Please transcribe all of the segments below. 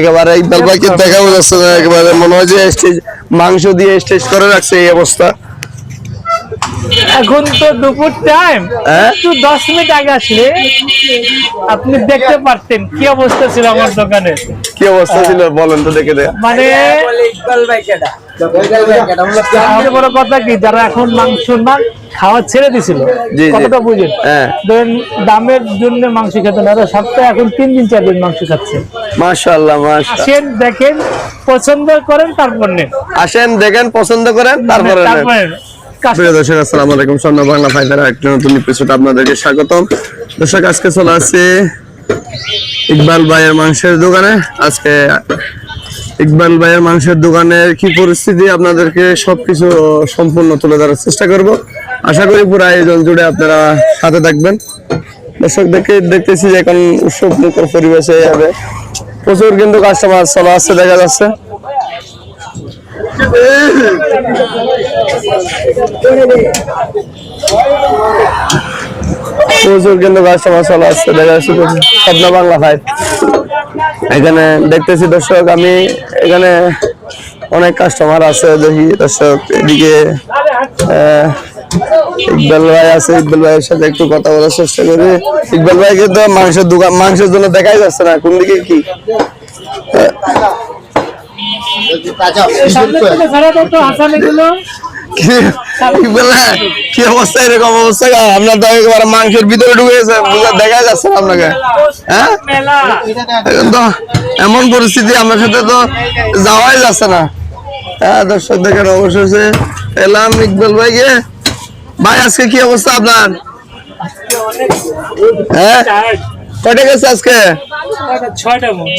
একেবারে ইকবাল ভাইকে দেখাও যাচ্ছে না একেবারে মনে হয় যে স্টেজ মাংস দিয়ে স্টেজ করে রাখছে এই অবস্থা। এখন তো দুপুর টাইম হ্যাঁ? একটু দশ মিনিট আগে আসলে আপনি দেখতে পারতেন কি অবস্থা ছিল আমার দোকানে কি অবস্থা ছিল বলেন তো দেখে মানে সবচেয়ে বড় কথা কি যারা এখন মাংস না খাওয়া ছেড়ে দিছিল। কতটা বুঝেন হ্যাঁ। ধরেন দামের জন্য মাংস খেতে না সপ্তাহে এখন তিন দিন চার দিন মাংস খাচ্ছে মাশাআল্লাহ মাশাআল্লাহ আসেন দেখেন পছন্দ করেন তারপর নেন আসেন দেখেন পছন্দ করেন তারপরে নেন। প্রিয় দর্শক, আসসালামু আলাইকুম। স্বর্ণ বাংলা নতুন এপিসোড আপনাদেরকে স্বাগতম। দর্শক, আজকে চলে ইকবাল ভাইয়ের মাংসের দোকানে। আজকে ইকবাল ভাইয়ের মাংসের দোকানের কি পরিস্থিতি আপনাদেরকে সবকিছু সম্পূর্ণ তুলে ধরার চেষ্টা করব। আশা করি পুরো আয়োজন জুড়ে আপনারা সাথে থাকবেন। দর্শক, দেখে দেখতেছি যে এখন উৎসব মুখর পরিবেশে যাবে প্রচুর কিন্তু কাস্টমার চলে আসছে, দেখা যাচ্ছে। প্রচুর কিন্তু কাস্টমার চলে আসছে, দেখা স্বপ্ন বাংলা ভাই। এখানে দেখতেছি দর্শক, আমি এখানে অনেক কাস্টমার আছে, দেখি দর্শক, এদিকে ইকবাল ভাই আছে, ইকবাল ভাইয়ের সাথে একটু কথা বলার চেষ্টা করি। ইকবাল ভাই কিন্তু মাংসের দোকান, মাংসের জন্য দেখাই যাচ্ছে না, কোন দিকে কি? কি ইকবাল ভাই, কি অবস্থা? এরকম অবস্থা আপনার তো একেবারে মাংসের ভিতরে ঢুকে গেছে বুঝা দেখা যাচ্ছে না আপনাকে। হ্যাঁ? এখন তো এমন পরিস্থিতি আমার সাথে তো যাওয়াই যাচ্ছে না। হ্যাঁ দর্শক দেখেন অবশেষে এলাম ইকবাল ভাইকে। ভাই আজকে কি অবস্থা আপনার? হ্যাঁ? কটে গেছে আজকে?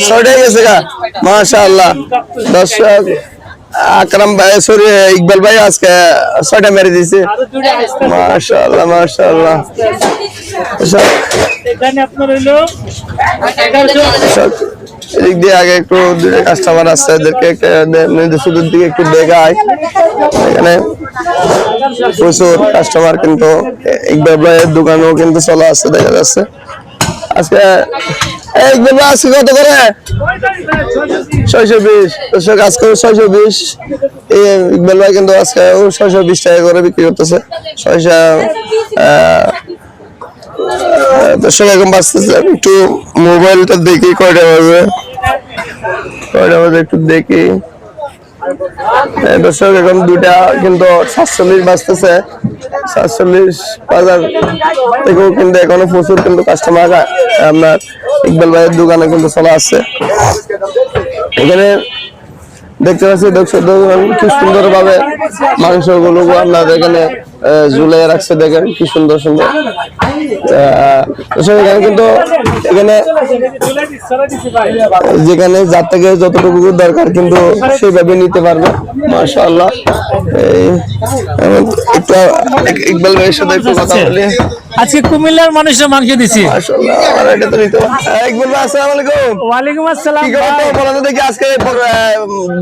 ছয়টা গেছে গা? মাশাআল্লাহ। দর্শক, আকরাম ভাই, সরি, ইকবাল ভাই আজকে ছয়টা মেরে দুটো হইল এগারোশো সব এদিক দিয়ে আগে একটু কাস্টমার আসছে এদেরকে শুধুর দিকে একটু দেখায় এখানে প্রচুর কাস্টমার কিন্তু ইকবাল ভাইয়ের দোকানেও কিন্তু চলে আসছে, দেখা যাচ্ছে। আজকে, এই ভাই আজকে কত করে? ছয়শো বিশ। দর্শক, আজকে ছয়শো বিশ। এই ইকবাল ভাই কিন্তু আজকে ও ছয়শো বিশ টাকা করে বিক্রি করতেছে। ছয়শো দর্শক, এখন বাঁচতেছে আমি একটু মোবাইলটা দেখি, কয়টা বাজে? কয়টা বাজে একটু দেখি। দর্শক, এখন দুইটা কিন্তু সাতচল্লিশ বাজতেছে। সাতচল্লিশ বাজার থেকেও কিন্তু এখনও প্রচুর কিন্তু কাস্টমার আপনার ইকবাল ভাইয়ের দোকানে কিন্তু চলা আসছে। এখানে দেখতে পাচ্ছি, দর্শক কি সুন্দর ভাবে মাংসগুলো আপনার এখানে ঝুলিয়ে রাখছে, দেখেন কি সুন্দর সুন্দর। এখানে যেখানে যার থেকে যতটুকু দরকার কিন্তু সেইভাবে নিতে পারবে মার্শাল্লাহ একটু ইকবাল ভাইয়ের সাথে একটু কথা বলি। আজকে কুমিল্লার মানুষের মাংস দিছি। হ্যাঁ, ওয়ালাইকুম আসসালাম বলেন দেখি আজকে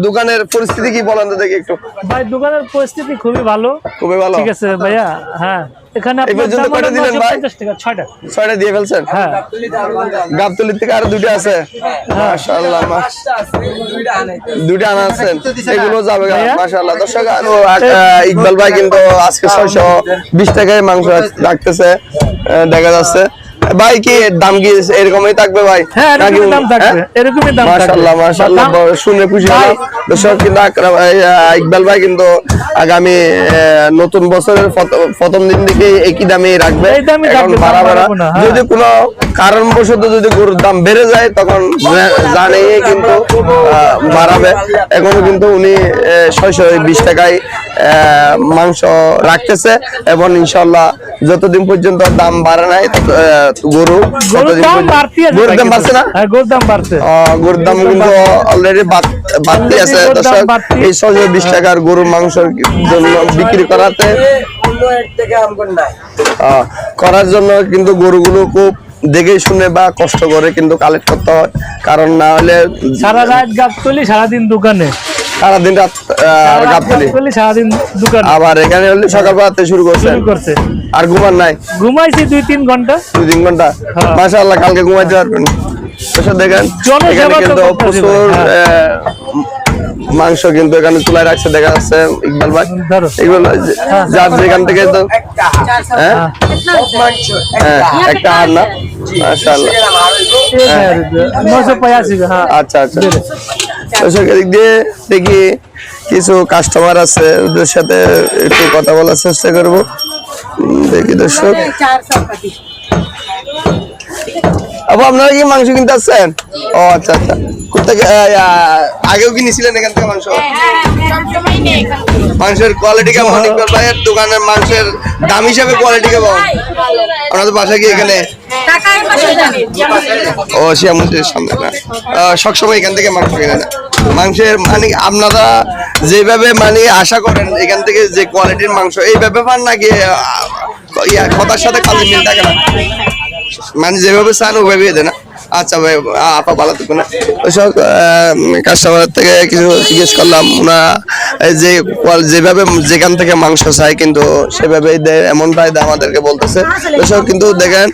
দোকানের পরিস্থিতি কি বলেন দেখি একটু। ভাই দোকানের পরিস্থিতি খুবই ভালো। খুবই ভালো। ঠিক আছে ভাইয়া হ্যাঁ। এখানে এই পর্যন্ত কয়টা দিলেন ভাই? 950 টাকা ছয়টা। ছয়টা দিয়ে ফেলছেন? হ্যাঁ। থেকে আরও দুটো আছে? মাশাআল্লাহ দুটো আনা এগুলো যাবে মাশাআল্লাহ। দর্শক ইকবাল ভাই কিন্তু আজকে ছয়শো বিশ টাকায় মাংস রাখতেছে। দেখা যাচ্ছে। ভাই কি দাম কি এরকমই থাকবে ভাই? হ্যাঁ এরকমই দাম থাকবে। হ্যাঁ? এরকমই দাম থাকবে। মাশাআল্লাহ মাশাআল্লাহ শুনে খুশি হলাম। দর্শক কিন্তু ইকবাল ভাই কিন্তু আগামী নতুন বছরের প্রথম দিন থেকে একই দামে রাখবে। এখন হ্যাঁ। যদি কোনো কারণবশত যদি গরুর দাম বেড়ে যায় তখন জানে কিন্তু বাড়াবে। এখনও কিন্তু উনি ছয়শো বিশ টাকায় মাংস রাখতেছে। এবং ইনশাল্লাহ যতদিন পর্যন্ত দাম বাড়ে নাই গরু গরুর দাম। বাড়ছে না? হ্যাঁ গরুর দাম বাড়ছে। গরুর দাম কিন্তু অলরেডি বাড়তি আছে। দর্শক এই ছয়শো বিশ টাকার গরুর মাংসের জন্য বিক্রি করাতে করার জন্য কিন্তু গরুগুলো খুব দেখে শুনে বা কষ্ট করে কিন্তু কালেক্ট করতে হয়। কারণ না হলে সারা রাত গাছ তুলি সারাদিন দোকানে। সারাদিন রাত গাবতলি সারাদিন দোকান। আবার এখানে হলে সকালবেলাতে শুরু করছেন। শুরু করছে। আর ঘুমান নাই? ঘুমাইছি দুই তিন ঘণ্টা। দুই তিন ঘণ্টা? হ্যাঁ। মাশাআল্লাহ কালকে ঘুমাইতে পারবেন। এসব দেখেন এখানে কিন্তু প্রচুর ভাই, হ্যাঁ। মাংস কিন্তু এখানে চুলায় রাখছে দেখা যাচ্ছে ইকবাল ভাই। ধরো। এগুলো যে- যার যেখান থেকে তো হ্যাঁ? হ্যাঁ। একটা হার না? মাশাআল্লাহ। হ্যাঁ আচ্ছা আচ্ছা। দর্শক দিক দিয়ে দেখি কিছু কাস্টমার আছে ওদের সাথে একটু কথা বলার চেষ্টা করব। দেখি দর্শক। আপু আপনারা কি মাংস কিনতে আসছেন ও আচ্ছা আচ্ছা। কোথেকে আগেও কি নিছিলেন এখান থেকে মাংস? মাংসের কোয়ালিটি কেমন? ইকবাল ভাইয়ের দোকানের মাংসের দাম হিসাবে কোয়ালিটি কেমন? আপনাদের বাসা কি এখানে? ও শিয়ামুদ্রের সামনে না। আহ, সবসময় এখান থেকে মাংস কেনে না। মাংসের মানে আপনারা যেভাবে মানে আশা করেন এখান থেকে যে কোয়ালিটির মাংস এইভাবে পান নাকি কথার সাথে কাজে মিল থাকে না? মানে যেভাবে চান ওইভাবে দেয় না আচ্ছা ভাই আপা ভালো থাকবেন ওইসব কাস্টমার থেকে কিছু জিজ্ঞেস করলাম ওনা যে যেভাবে যেখান থেকে মাংস চাই কিন্তু সেভাবেই দেয় এমনটাই আমাদেরকে বলতেছে। ওইসব কিন্তু দেখেন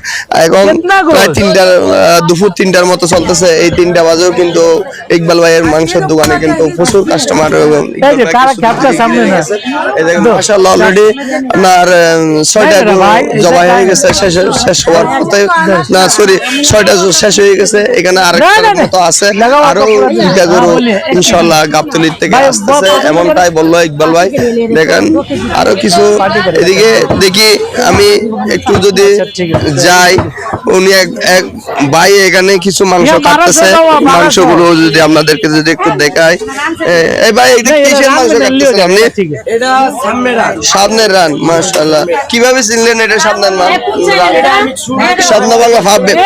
এখন প্রায় তিনটার দুপুর তিনটার মতো চলতেছে। এই তিনটা বাজেও কিন্তু ইকবাল ভাইয়ের মাংসের দোকানে কিন্তু প্রচুর কাস্টমার না। মাশাআল্লাহ অলরেডি আপনার ছয়টা জবাই হয়ে গেছে শেষ শেষ হওয়ার পথে। না সরি ছয়টা শেষ হয়ে গেছে। এখানে আরেকটা। মতো আছে। আরও। দুইটা গরু ইনশাআল্লাহ গাবতলির থেকে আসতেছে। এমনটাই বলল ইকবাল ভাই। দেখেন আরও কিছু এদিকে দেখি আমি একটু যদি আচ্ছা। যাই। উনি এক এক ভাই এখানে কিছু মাংস কাটতেছে। মাংসগুলো যদি আপনাদেরকে যদি একটু দেখাই। এই ভাই এটা কিসের মাংস কাটতেছেন আপনি। এটা সামনের রান মাশাআল্লাহ। কীভাবে চিনলেন এটা সামনের রান?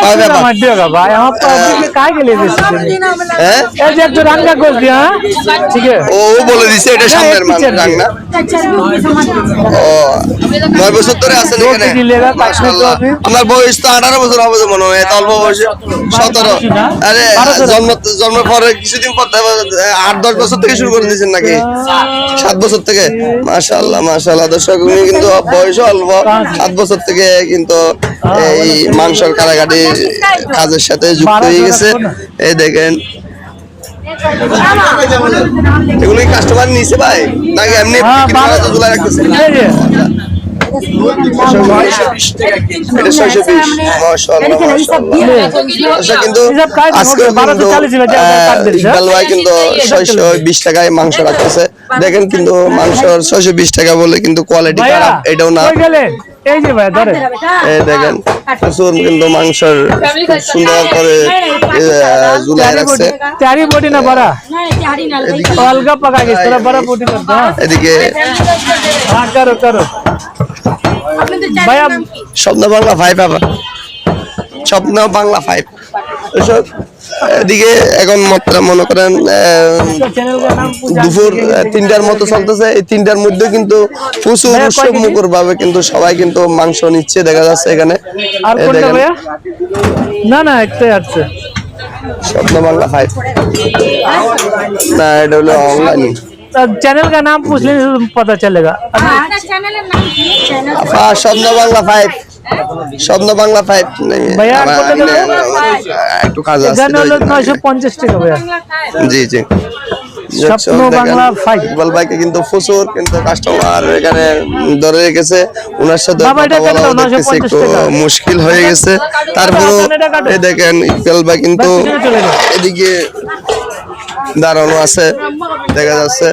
বাংলা পাবে ভাই, আমার তো গেলে হ্যাঁ? এই যে একটু রান্না করে দিয়া, হ্যাঁ? ঠিক আছে? ও ও বলে দিছে এটা সামনের মান পিছের না? ও নয় বছর ধরে আছেন এখানে? মাশাআল্লাহ। বয়স তো আঠারো বছর। হবে তো মনে হয় এত অল্প বয়সে। সতেরো। আরে জন্ম জন্মের পরে কিছুদিন পর আট দশ বছর থেকে শুরু করে দিয়েছেন নাকি? সাত বছর থেকে। মাশাআল্লাহ মাশাআল্লাহ। দর্শক উনি কিন্তু বয়স অল্প। সাত বছর থেকে কিন্তু এই মাংসর কারাগারি কাজের সাথে যুক্ত হয়ে গেছে। এই দেখেন। এগুলো কাস্টমার নিছে ভাই? নাকি এমনি হ্যাঁ, রাখতেছে আচ্ছা দেখেন কিন্তু মাংস ছয়শো বিশ টাকা বলে কিন্তু কোয়ালিটি খারাপ এটাও না এই যে ভাই, ধরেন। এই দেখেন প্রচুর কিন্তু মাংসর খুব সুন্দর করে ঝুলাই রাখছে চারি বডি না বড়া অলগা পাকা গেছে তোরা বড়া বডি না হ্যাঁ এদিকে হ্যাঁ, করো করো ভাইয়া স্বপ্ন বাংলা ফাইভ আবার স্বপ্ন বাংলা ফাইভ এসব এদিকে এখন মনে করেন দুপুর মতো চলতেছে। এই মধ্যে কিন্তু প্রচুর কিন্তু সবাই কিন্তু মাংস নিচ্ছে দেখা যাচ্ছে এখানে। না না একটাই স্বপ্ন বাংলা ফাইভ না এটা হলো অনলাইন चैनल का नाम पूछ लेंगे तो पता चलेगा চ্যানেলের নাম কি চ্যানেল আপা স্বপ্ন বাংলা ফাইভ স্বপ্ন বাংলা ফাইভ ভাইয়া, আর কত দেবো? একটু কাজ আছে এখানে হলো নয়শো পঞ্চাশ টাকা ভাইয়া জি জি স্বপ্ন দেখেন, বাংলা five। ইকবাল ভাইকে কিন্তু প্রচুর কিন্তু কাস্টমার এখানে ধরে রেখেছে ওনার সাথে বাবা, এটা কথা বলাও কেটে দাও, দেখতেছি 950 একটু টাকা। মুশকিল হয়ে গেছে তারপরেও কাটো, এটা কাটো। এই দেখেন ইকবাল ভাই কিন্তু ভাই, পিছনে চলে যাও। এদিকে দাঁড়ানো আছে দেখা যাচ্ছে।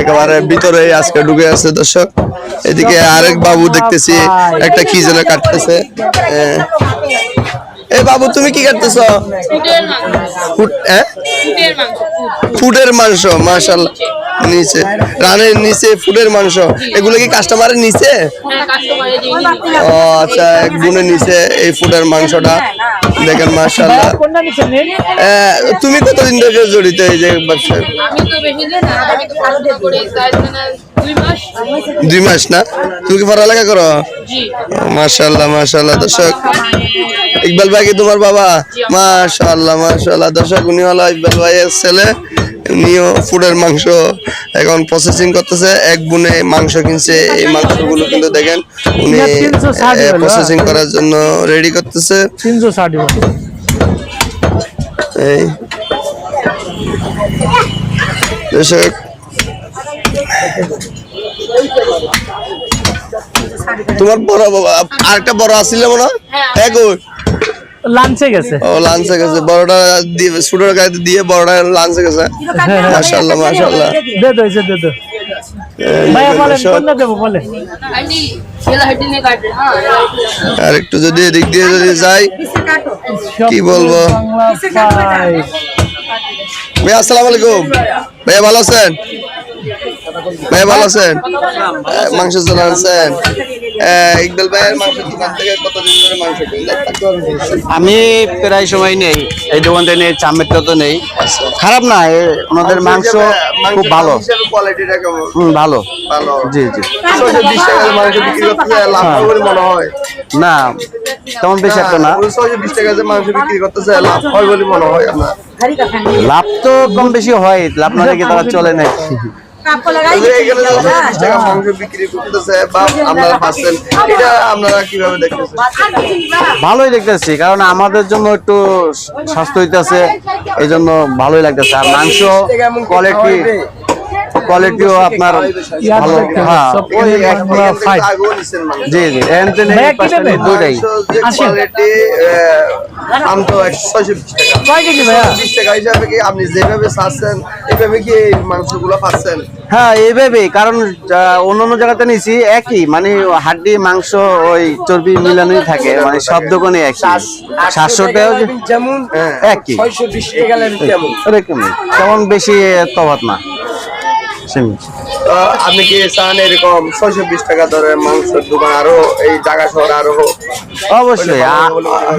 একেবারে ভিতরে আজকে ঢুকে আছে দর্শক। এদিকে আরেক বাবু দেখতেছি একটা কি যেন কাটতেছে। এ, বাবু তুমি কি কাটতেছ? হ্যাঁ? ফুটের মাংস মাশাল্লাহ নিচে রানের নিচে ফুলের মাংস। এগুলো কি কাস্টমারের নিচে? ও আচ্ছা এক গুণের নিচে এই ফুলের মাংসটা। দেখেন মাশাআল্লাহ। তুমি কতদিন থেকে জড়িত এই যে ব্যবসায়? দুই মাস। না? তুমি কি পড়ালেখা করো? মাশাল্লাহ মাশাআল্লাহ মাশাআল্লাহ দর্শক। ইকবাল ভাই কি তোমার বাবা। মাশাআল্লাহ মাশাআল্লাহ দর্শক উনি হলো ইকবাল ভাইয়ের ছেলে। উনিও ফুডের মাংস এখন প্রসেসিং করতেছে এক বুনে মাংস কিনছে এই মাংসগুলো কিন্তু দেখেন উনি এটা 360 হলো, প্রসেসিং করার জন্য রেডি করতেছে। তিনশো ষাট এই। দর্শক তোমার বড় বাবা আরেকটা বড় আসছিল মনে হয়? ওই। লাঞ্চে গেছে। ও লাঞ্চে গেছে। বড়টা দিয়ে ছোটর দিয়ে বড়টা লাঞ্চে গেছে। মাশাআল্লাহ মাশাআল্লাহ। দে দে দে দে। যদি এদিক দিয়ে যদি যাই কি বলব? ভাইয়া আসসালামু আলাইকুম। ভাইয়া ভালো আছেন? ভাইয়া ভালো আছেন? মাংস চলে আছেন ইকবাল ভাইয়ের মাংস দোকান থেকে কতদিন ধরে মাংস আমি প্রায় সময় নেই এই দোকান থেকে নেই চামেরটা তো নেই। খারাপ না ওনাদের মাংস খুব ভালো। কোয়ালিটিটা কেমন? ভালো। ভালো। জি জি। বিশ টাকার মাংস বিক্রি লাভ মনে হয়। না তেমন বেশি একটা না। ছয়শো বিশ টাকা যে মাংস বিক্রি করতেছে লাভ হয় বলে মনে হয় আপনার। লাভ তো কম বেশি হয় লাভ না রেখে তারা চলে না এই যে এখানে যে 620 টাকা মাংস বিক্রি করতেছে বা আপনারা পাচ্ছেন এটা আপনারা কীভাবে দেখতেছেন? ভালোই দেখতেছি কারণ আমাদের জন্য একটু স্বাস্থ্য হইতেছে এই জন্য ভালোই লাগতেছে। আর মাংস কোয়ালিটি কোয়ালিটিও আপনার ভালো। হ্যাঁ। ওই মাংস জি জি এন তেন ভাইয়া কি। কোয়ালিটি তো টাকা। বিশ টাকা হিসাবে আপনি যেভাবে চাচ্ছেন এইভাবে কি এই মাংসগুলো পাচ্ছেন? হ্যাঁ এইভাবে কারণ অন্যান্য জায়গাতে নিছি একই মানে হাড্ডি মাংস ওই চর্বি মিলানোই থাকে মানে সব দোকানে একই। সাতশোটাও যেমন একই। ছয়শো বিশ টাকা লাগবে তেমন। এরকমই তেমন বেশি তফাৎ না। সেম আপনি কি চান এরকম ছয়শো বিশ টাকা ধরে মাংসের দোকান আরও এই জায়গা শহর আরও অবশ্যই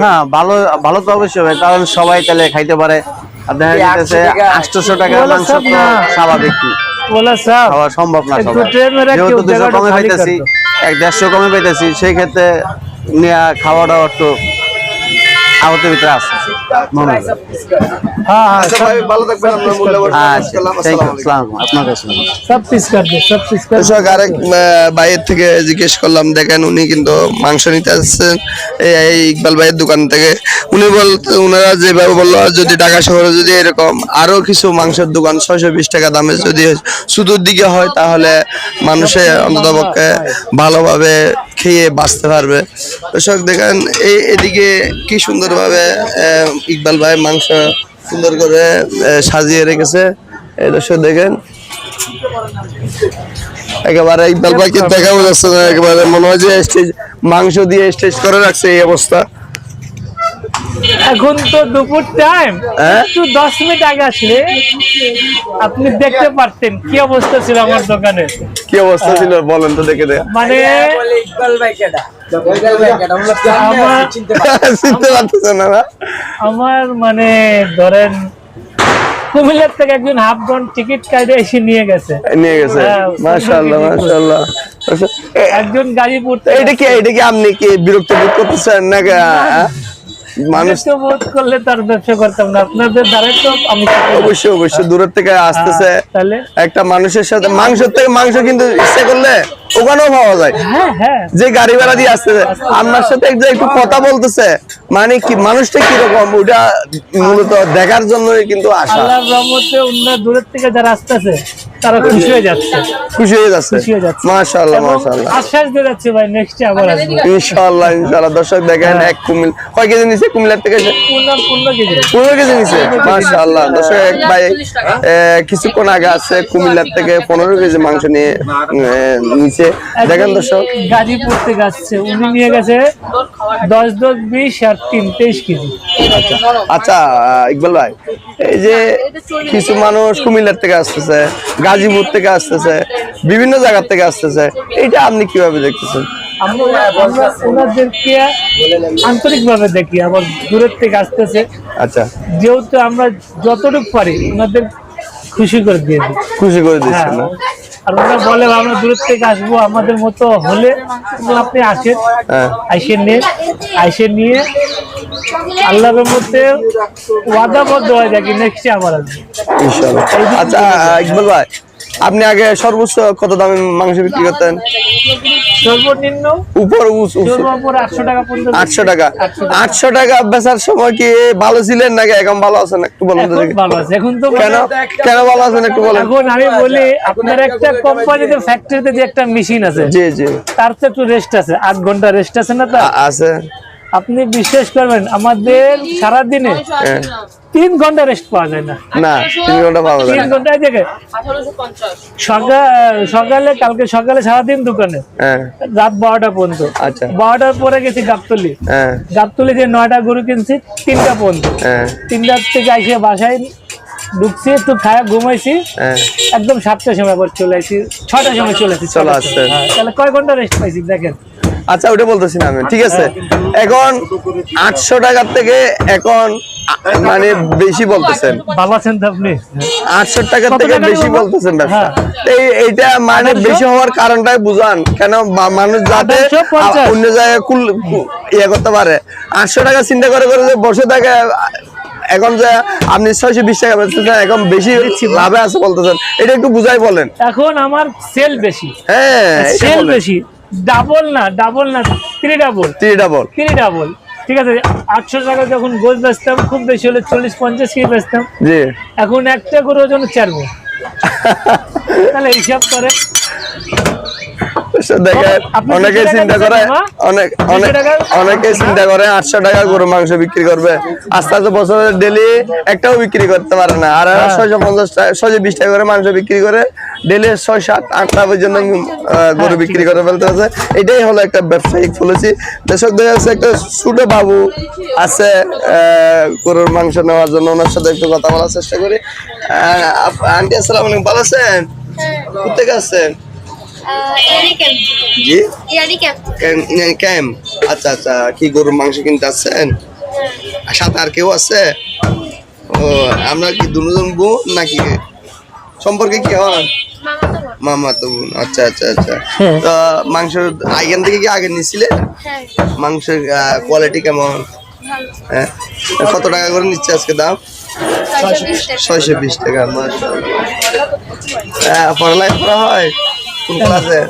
হ্যাঁ ভালো ভালো তো অবশ্যই হবে কারণ সবাই তাহলে খাইতে পারে। আর দেখা যাচ্ছে আটশোশো টাকার মাংস সব তো না। স্বাভাবিক খাওয়া সম্ভব না একটু সবাই। ট্রেন মেরে যেহেতু দুশো কমে পাইতেছি এক দেড়শো কমে পাইতেছি সেই ক্ষেত্রে নিয়ে খাওয়াটা একটু আমাদের ভিতরে আছে। হ্যাঁ। আচ্ছা যদি ঢাকা শহরে যদি এরকম আরও কিছু মাংসের দোকান ছয়শো বিশ টাকা দামে যদি সুদূর দিকে হয় তাহলে মানুষের অন্তত পক্ষে ভালোভাবে খেয়ে বাঁচতে পারবে। দেখেন এই এদিকে কি সুন্দর সুন্দরভাবে ইকবাল ভাই মাংস সুন্দর করে সাজিয়ে রেখেছে। এই দর্শক দেখেন। একেবারে ইকবাল ভাইকে দেখাও যাচ্ছে না, একেবারে মনে হয় যে স্টেজ মাংস দিয়ে স্টেজ করে রাখছে এই অবস্থা। এখন তো দুপুর টাইম হ্যাঁ? একটু দশ মিনিট আগে আসলে আপনি দেখতে পারতেন কি অবস্থা ছিল আমার দোকানে। কি অবস্থা ছিল বলেন তো দেখে দে মানে আমরা না না? মানে ধরেন কুমিল্লার থেকে একজন হাফ ঘন্ট টিকিট কাটে এসে নিয়ে গেছে। নিয়ে গেছে। হ্যাঁ, মাশাআল্লাহ মাশাআল্লাহ। আচ্ছা, একজন গাড়িপুর এইটা কি এটা কি আপনি কি বিরক্ত বোধ করতেছেন নাকি? আহ? মানুষ তো বোধ করলে তার ব্যবসা করতাম না। আপনাদের দ্বারা তো আমি অবশ্যই অবশ্যই। দূরের থেকে আসতেছে একটা মানুষের সাথে। মাংসের থেকে মাংস কিন্তু ইচ্ছে করলে ওখানেও পাওয়া যায়। হ্যাঁ হ্যাঁ। যে গাড়ি ভাড়া দিয়ে আসতেছে আপনার সাথে এক একটু কথা বলতেছে। মানে কি মানুষটা কীরকম? ওটা মূলত দেখার জন্যই কিন্তু আসা। আল্লাহর রহমতে অন্য দূরের থেকে যারা আসতেছে তারা খুশি হয়ে যাচ্ছে। খুশি হয়ে যাচ্ছে। খুশি হয়ে যাচ্ছে। মাশাআল্লাহ মাশাআল্লাহ। আশ্বাস দিয়ে যাচ্ছে ভাই নেক্সট আবার আসব। ইনশাআল্লাহ ইনশাআল্লাহ। দর্শক দেখেন এক কুমিল কয় কেজি নিছে? কুমিল্লার থেকে? কেজি। পনেরো কেজি নিছে? মাশাআল্লাহ। দর্শক এক ভাই কিছুক্ষণ আগে আছে কুমিল্লার থেকে পনেরো কেজি মাংস নিয়ে নিচে দেখেন দর্শক। গাজীপুর থেকে আসছে। উনি নিয়ে গেছে দশ দশ বিশ আর তিন তেইশ কেজি। আচ্ছা আহ, ইকবাল ভাই এই যে কিছু মানুষ কুমিল্লার থেকে আসতেছে। গাজীপুর থেকে আসতেছে বিভিন্ন জায়গার থেকে আসতেছে। এটা আপনি কীভাবে দেখতেছেন? ওনাদেরকে আন্তরিক ভাবে দেখি আবার দূরের থেকে আসতেছে। আচ্ছা। যেহেতু আমরা যতটুকু পারি ওনাদের খুশি করে দিয়ে দিই। খুশি করে হ্যাঁ দিচ্ছেন না? আর ওরা বলে আমরা দূরের থেকে আসব আমাদের মতো হলে আপনি আসেন। হ্যাঁ। আইসে নেন আইসে নিয়ে আল্লাহর মধ্যে ওয়াদাবদ্ধ হয়ে যায় কি নেক্সট আবার আসবে। ইনশাআল্লাহ। আচ্ছা ইকবাল ভাই আপনি আগে সর্বোচ্চ কত দামে মাংস বিক্রি করতেন? সর্বনিম্ন উপর আটশো টাকা আটশো টাকা। 800 টাকা। আটশো টাকা বেচার সময় কি ভালো ছিলেন নাকি এখন ভালো আছেন? একটু বলুন এখন ভালো আছে। এখন তো কেন? কেন ভালো আছেন একটু বলেন। এখন আমি বলি আপনার একটা কোম্পানিতে ফ্যাক্টরিতে যে একটা মেশিন আছে জি জি। তার তো একটু রেস্ট আছে। আট ঘণ্টা রেস্ট আছে না তা আছে। আপনি বিশ্বাস করবেন আমাদের সারা দিনে হ্যাঁ। তিন ঘণ্টা রেস্ট পাওয়া যায় না। না তিন ঘণ্টা পাওয়া যায় তিন না। ঘন্টায় দেখে। সকাল সকালে কালকে সকালে সারাদিন দোকানে। হ্যাঁ। রাত বারোটা পর্যন্ত। আচ্ছা। বারোটার পরে গেছি গাবতলি। হ্যাঁ। গাবতলি যে নয়টা গরু কিনছি তিনটা পর্যন্ত। হ্যাঁ। তিনটার থেকে এসে বাসায় ঢুকছি একটু খায়া ঘুমাইছি। হ্যাঁ। একদম সাতটার সময় আবার চলে আসি ছটার সময় চলে আসি চলে। হ্যাঁ, তাহলে কয় ঘণ্টা রেস্ট পাইছি দেখেন। আচ্ছা ওটা বলতেছি না আমি। ঠিক আছে? এখন আটশো টাকার থেকে এখন মানে বেশি বলতেছেন। আটশো টাকার থেকে বেশি বলতেছেন ব্যবসা। হ্যাঁ। এইটা মানে বেশি হওয়ার কারণটাই বুঝান। কেন মানুষ যাতে অন্য জায়গায় কুল ইয়ে করতে পারে। আটশো টাকা চিন্তা করে করে যে বসে থাকে এখন যে আপনি ছয়শো বিশ টাকা বেচতেছেন এখন বেশি লাভে আছে বলতেছেন। এটা একটু বুঝাই বলেন। এখন আমার সেল বেশি। হ্যাঁ সেল বেশি। ডাবল না ডাবল না three double three double three double ঠিক আছে আটশো টাকা যখন গোল বেচতাম খুব বেশি হলে চল্লিশ পঞ্চাশ কেজি বেচতাম? এখন একটা করে ওজন চারবো। তাহলে হিসাব করে। অনেকে চিন্তা করে অনেক দুশো অনেক টাকা? অনেকে চিন্তা করে আটশো টাকা গরু মাংস বিক্রি করবে। আস্তে আস্তে বছরে ডেলি একটাও বিক্রি করতে পারে না। আর হ্যাঁ। ছয়শো পঞ্চাশ টাকা ছয়শো বিশ টাকা করে মাংস বিক্রি করে ডেলি ছয় সাত আটটা পর্যন্ত গরু হ্যাঁ, বিক্রি করে ফেলতে আছে এটাই হলো একটা ব্যবসায়িক পলিসি দেশক দেখা যাচ্ছে একটা ছোট বাবু আছে আহ, গরুর মাংস নেওয়ার জন্য। ওনার সাথে একটু কথা বলার চেষ্টা করি। আন্টি আসসালাম আলাইকুম ভালো আছেন? কোথেকে আসছেন? জি? ইয়ারি ক্যাম্প। ক্যাম- ক্যাম আচ্ছা আচ্ছা কি গরুর মাংস কিনতে আসছেন? আর সাথে আর কেউ আছে? ও আমরা কি দুজন বোন নাকি? সম্পর্কে কি হন মামা তো বল। মামা তো বোন আচ্ছা আচ্ছা আচ্ছা। তো মাংস এখান থেকে কি আগে নিছিলে? হ্যাঁ। মাংসের কোয়ালিটি কেমন? হ্যাঁ। কত টাকা করে নিচ্ছে আজকে দাম? ছয়শো বিশ টাকা। হ্যাঁ পড়ালেখা করা হয়? কোন ক্লাসে?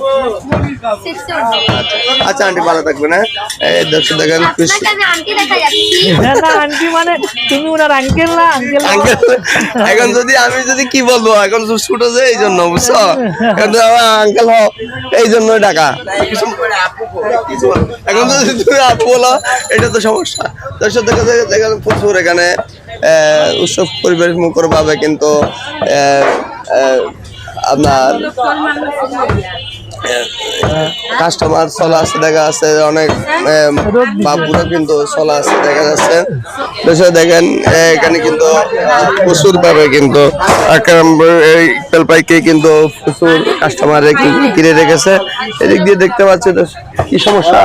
আচ্ছা আন্টি ভালো থাকবেন হ্যাঁ? এই দর্শক দেখেন আন্টি মানে তুমি ওনার আঙ্কেল না আঙ্কেল আঙ্কেল এখন যদি আমি যদি কি বলব এখন ছোট যে এই জন্য বুঝছ? এখন আমার আঙ্কেল হও এই জন্য টাকা এখন যদি তুমি আপু বলো এটা তো সমস্যা। দর্শক দেখা যায় প্রচুর এখানে উৎসব পরিবেশ মুখর ভাবে কিন্তু আপনার কাস্টমার চলা আছে দেখা যাচ্ছে অনেক বাবুরা কিন্তু চলা আছে দেখা যাচ্ছে। দেখেন এখানে কিন্তু প্রচুর ভাবে কিন্তু ইকবাল ভাইকে কিন্তু প্রচুর কাস্টমার কিনে রেখেছে। এদিক দিয়ে দেখতে পাচ্ছি কি সমস্যা?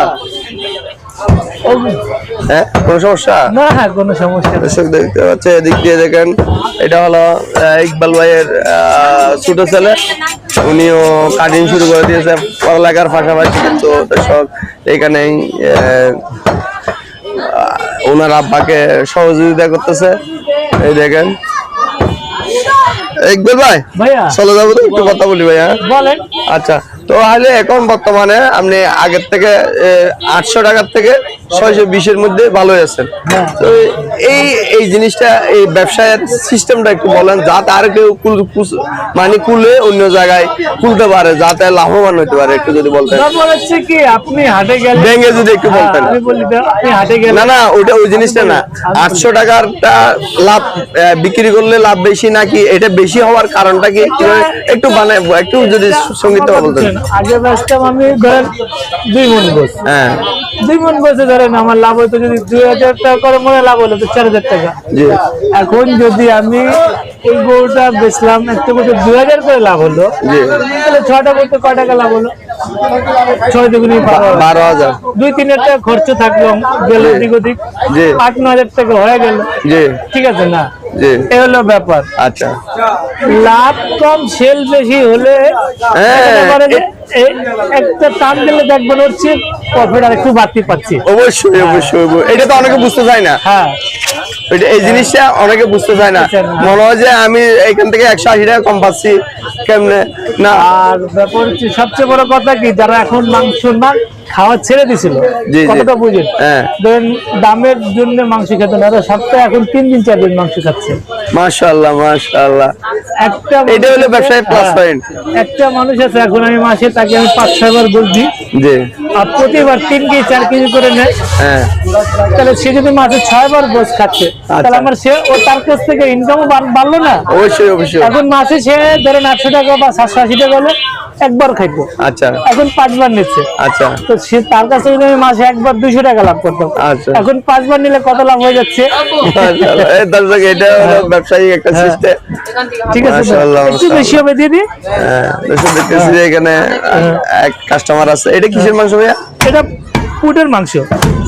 হ্যাঁ কোনো সমস্যা? না হ্যাঁ কোনো সমস্যা দর্শক দেখতে পাচ্ছে এদিক দিয়ে দেখেন এটা হলো ইকবাল ভাইয়ের ছোট ছেলে। উনিও কাটিং শুরু করে দিয়েছে পড়ালেখার পাশাপাশি কিন্তু দর্শক এখানেই ওনার আব্বাকে সহযোগিতা করতেছে। এই দেখেন। ইকবাল ভাই ভাইয়া। চলে যাব তো একটু কথা বলি ভাই হ্যাঁ বলেন। আচ্ছা তো তাহলে এখন বর্তমানে আপনি আগের থেকে আটশো টাকার থেকে ছয়শো বিশের মধ্যে ভালো আছেন। হ্যাঁ। তো এই এই জিনিসটা এই ব্যবসায়ের সিস্টেমটা একটু বলেন যাতে আর কেউ কুল- মানে কুলে অন্য জায়গায় খুলতে পারে যাতে লাভবান হতে পারে একটু যদি বলতেন। হচ্ছে কি আপনি হাটে গেলে ব্যাঙ্গে যদি একটু বলতেন। না না ওটা ওই জিনিসটা না। আটশো টাকারটা লাভ বিক্রি করলে লাভ বেশি নাকি? এটা বেশি হওয়ার কারণটা কি? একটু মানে একটু যদি সংগীত বলতেন। আগে বেচতাম আমি ধরেন দুই মন গোছ। হ্যাঁ। দুই মন গোছে ধরেন আমার লাভ হতো যদি দুই হাজার টাকা করে মনে লাভ হলো তো চার হাজার টাকা। এখন যদি আমি এই গরুটা বেচলাম একটা বছর দুই হাজার করে লাভ হলো। তাহলে ছটা করতে কয় টাকা লাভ হলো? ছয় দুগুনি বারো হাজার। দুই তিন হাজার টাকা খরচ থাকল গেল এদিক ওদিক। আট ন হাজার টাকা হয়ে গেল। ঠিক আছে না? এ হলো ব্যাপার। আচ্ছা। লাভ কম সেল বেশি হলে হ্যাঁ, এখানে করে যে এই একটা টান দিলে দেখবেন হচ্ছে প্রফিট আর একটু বাড়তি পাচ্ছি। অবশ্যই অবশ্যই। এটা তো অনেকে বুঝতে চায় না। হ্যাঁ। এই জিনিসটা অনেকে বুঝতে চায় না। মনে হয় যে আমি এখান থেকে একশো আশি টাকা কম পাচ্ছি। কেমনে? না। আর ব্যাপার হচ্ছে সবচেয়ে বড় কথা কি যারা এখন মাংস না খাওয়া ছেড়ে দিছিল। জি। বুঝেন হ্যাঁ। ধরেন দামের জন্য মাংস খেত না সপ্তাহে এখন তিন দিন চার দিন মাংস খাচ্ছে। মাশাআল্লাহ মাশাআল্লাহ। একটা এটা হলো ব্যবসায়ী plus হ্যাঁ, point। একটা মানুষ আছে এখন আমি মাসে তাকে আমি পাঁচ ছয় বার বলছি। জি। আর প্রতিবার তিন কেজি চার কেজি করে নেয়। হ্যাঁ। তাহলে সে যদি মাসে ছয় বার গোস খাচ্ছে তাহলে আমার সে ও তার কাছ থেকে ইনকামও বাড়লো না। অবশ্যই অবশ্যই। এখন মাসে সে ধরেন আটশো টাকা বা সাতশো আশি টাকা হলে একবার খাইবো। আচ্ছা। এখন পাঁচবার নিচ্ছে। আচ্ছা। তো সে তার কাছে যদি আমি মাসে একবার দুইশো টাকা লাভ করতাম। আচ্ছা। এখন পাঁচবার নিলে কত লাভ হয়ে যাচ্ছে? দর্শক এটা হলো একটা সিস্টেম ঠিক আছে একটু বেশি হবে দিদি। হ্যাঁ দর্শক দেখতেছি যে এখানে এক কাস্টমার আছে। এটা কিসের মাংস ভাইয়া? এটা পুটের মাংস।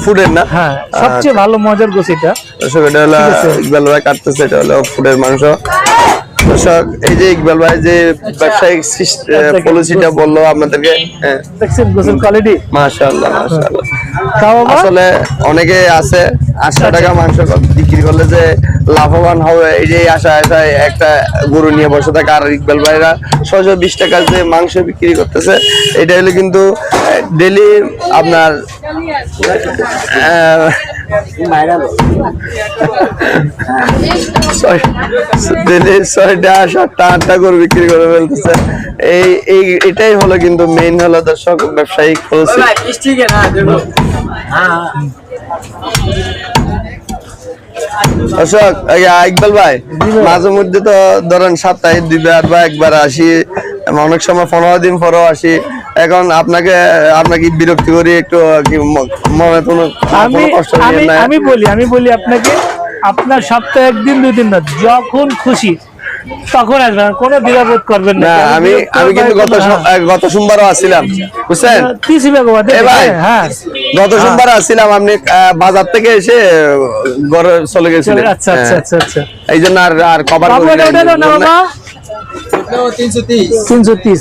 ফুডের না? হ্যাঁ সবচেয়ে ভালো মজার গোছ এটা। দর্শক এটা হলো ইকবাল ভাই কাটতেছে এটা হলো ফুডের মাংস। দর্শক এই যে ইকবাল ভাই যে ব্যবসায়িক পলিসিটা বলল আপনাদেরকে হ্যাঁ। দেখছেন গোছের কোয়ালিটি মাশাআল্লাহ মাশাআল্লাহ। খাওয়া আসলে অনেকে আছে আটশো টাকা মাংস বিক্রি করলে যে লাভবান হবে এই যে আশা আশায় একটা গরু নিয়ে বসে থাকে। আর ইকবাল ভাইরা ছয়শো বিশ টাকা যে মাংস বিক্রি করতেছে এটা হলো কিন্তু ডেলি আপনার ছয়টা সাতটা আটটা করে বিক্রি করে ফেলতেছে। এই এই এটাই হলো কিন্তু মেইন হলো দর্শক ব্যবসায়িক পলিসি ঠিক আছে না দেখো হ্যাঁ অশোক ইকবাল ভাই মাঝে মধ্যে তো ধরেন সপ্তাহে দুইবার বা একবার আসি অনেক সময় পনেরো দিন পরেও আসি। এখন আপনাকে আপনাকে বিরক্তি করি একটু মনে কোনো আমি কষ্ট বলি আমি বলি আপনাকে আপনার সপ্তাহে একদিন দুই দিন না যখন খুশি তখন আসবেন কোনো দ্বিধাবোধ করবেন না। না আমি আমি কিন্তু গত গত সোমবারও আসছিলাম বুঝছেন? ভাই হ্যাঁ। গত সোমবার আসছিলাম আপনি বাজার থেকে এসে ঘরে চলে গেছিলেন। আচ্ছা আচ্ছা হ্যাঁ। আচ্ছা। আচ্ছা এই জন্য আর আর কভার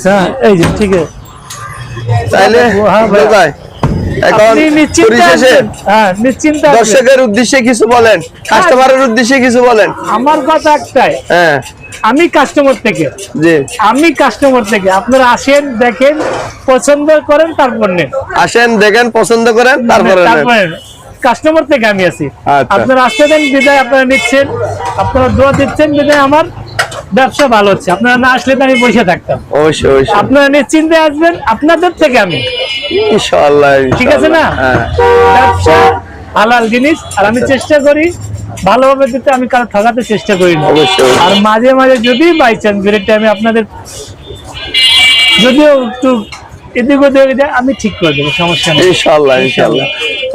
হ্যাঁ এই যে ঠিক আছে। তাইলে হ্যাঁ এখন পরিশেষে। হ্যাঁ নিশ্চিন্তে আসবেন। দর্শকের উদ্দেশ্যে কিছু বলেন কাস্টমারের উদ্দেশ্যে কিছু বলেন। আমার কথা একটাই। হ্যাঁ। আমি কাস্টমার থেকে। জি। আমি কাস্টমার থেকে। আপনারা আসেন দেখেন পছন্দ করেন তারপর নেন। আসেন দেখেন পছন্দ করেন তারপরে নেন। কাস্টমার থেকে আমি আছি। আচ্ছা। আপনারা আসতে দেন বিদায় আপনারা নিচ্ছেন। আপনারা দোয়া দিচ্ছেন বিদায় আমার। ব্যবসা ভালো হচ্ছে। আপনারা না আসলে আমি বসে থাকতাম। অবশ্যই অবশ্যই। আপনারা নিশ্চিন্তে আসবেন আপনাদের থেকে আমি। ইনশাআল্লাহ ঠিক আছে না? হ্যাঁ। ব্যবসা হালাল জিনিস আর আমি চেষ্টা করি ভালোভাবে দিতে আমি কারও ঠকাতে চেষ্টা করি না। আর মাঝে মাঝে যদি বাই চান্স আমি আপনাদের যদিও একটু এদিক ওদিক যায়, আমি ঠিক করে দেবো সমস্যা নেই। ইনশাআল্লাহ ইনশাআল্লাহ।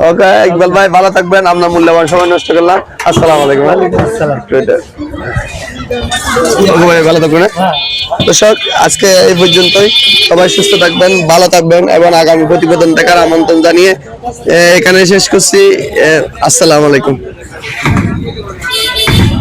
ওকে ইকবাল ভাই ভালো থাকবেন। আপনার মূল্যবান সময় নষ্ট করলাম। আসসালামু আলাইকুম আসসালাম। ওকে ভাই ভালো থাকবেন হ্যাঁ? দর্শক, আজকে এই পর্যন্তই। সবাই সুস্থ থাকবেন, ভালো থাকবেন এবং আগামী প্রতিবেদন দেখার আমন্ত্রণ জানিয়ে এখানে শেষ করছি। আসসালামু আলাইকুম।